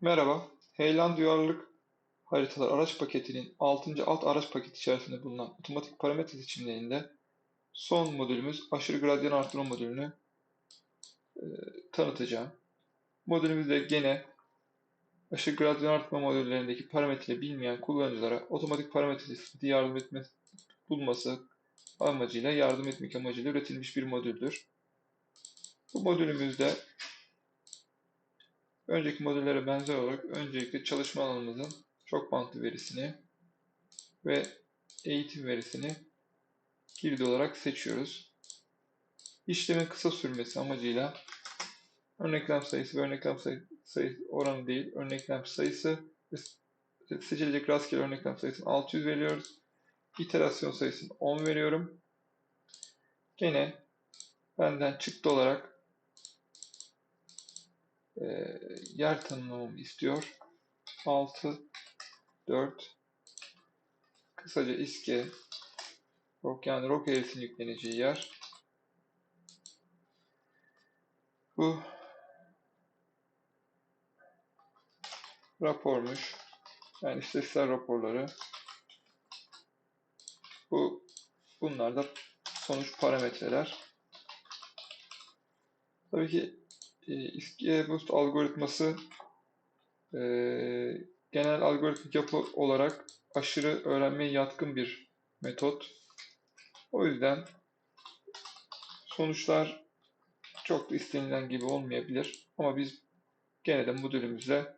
Merhaba, Heyelan Duyarlılık Haritalar araç paketinin 6. alt araç paketi içerisinde bulunan otomatik parametre seçimlerinde son modülümüz aşırı gradyan artırma modülünü e, tanıtacağım. Modülümüzde gene aşırı gradyan artırma modüllerindeki parametreyi bilmeyen kullanıcılara otomatik parametre listesi yardım etme, bulması amacıyla yardım etmek amacıyla üretilmiş bir modüldür. Bu modülümüzde Önceki modellere benzer olarak öncelikle çalışma alanımızın çok bantlı verisini ve eğitim verisini girdi olarak seçiyoruz. İşlemin kısa sürmesi amacıyla örneklem sayısı ve örneklem sayı, oranı değil, örneklem sayısı seçilecek rastgele örneklem sayısını 600 veriyoruz. İterasyon sayısını 10 veriyorum. Gene benden çıktı olarak e, yer tanımlamamı istiyor. 6, 4, kısaca iske, rock yani rock eğrisinin yükleneceği yer. Bu rapormuş. Yani istatistiksel raporları. Bu bunlar da sonuç parametreler. Tabii ki e, Boost algoritması e, genel algoritmik yapı olarak aşırı öğrenmeye yatkın bir metot. O yüzden sonuçlar çok da istenilen gibi olmayabilir. Ama biz gene de modülümüzle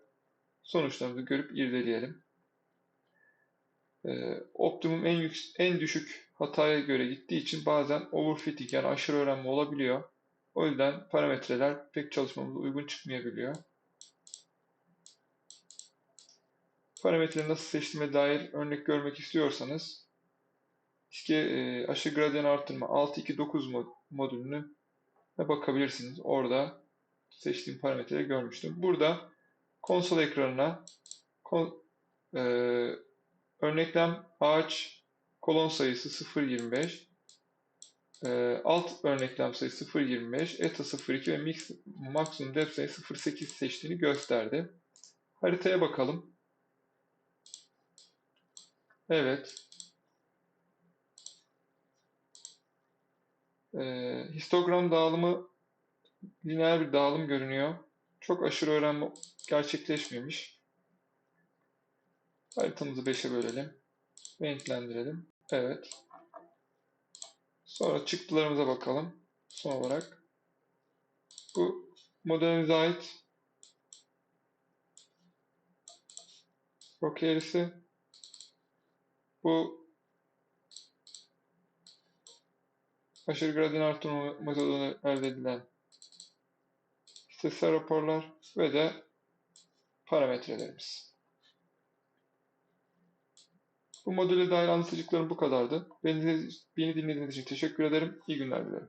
sonuçlarımızı görüp irdeleyelim. Ee, optimum en, yük, en düşük hataya göre gittiği için bazen overfitting yani aşırı öğrenme olabiliyor. O yüzden parametreler pek çalışmamıza uygun çıkmayabiliyor. Parametreleri nasıl seçtiğime dair örnek görmek istiyorsanız işte e, aşırı gradyan artırma 629 mod modülünü bakabilirsiniz. Orada seçtiğim parametreleri görmüştüm. Burada konsol ekranına kon, e, örneklem ağaç kolon sayısı 0.25 e, alt örneklem sayısı 0.25, eta 0.2 ve mix, maksimum depth sayı 0.8 seçtiğini gösterdi. Haritaya bakalım. Evet. E, histogram dağılımı lineer bir dağılım görünüyor. Çok aşırı öğrenme gerçekleşmemiş. Haritamızı 5'e bölelim. Renklendirelim. Evet. Sonra çıktılarımıza bakalım. Son olarak. Bu modelimize ait rock eğrisi. Bu aşırı gradyan artırma metodunu elde edilen istatistiksel raporlar ve de parametrelerimiz. Bu modüle dair anlatacaklarım bu kadardı. Beni, beni dinlediğiniz için teşekkür ederim. İyi günler dilerim.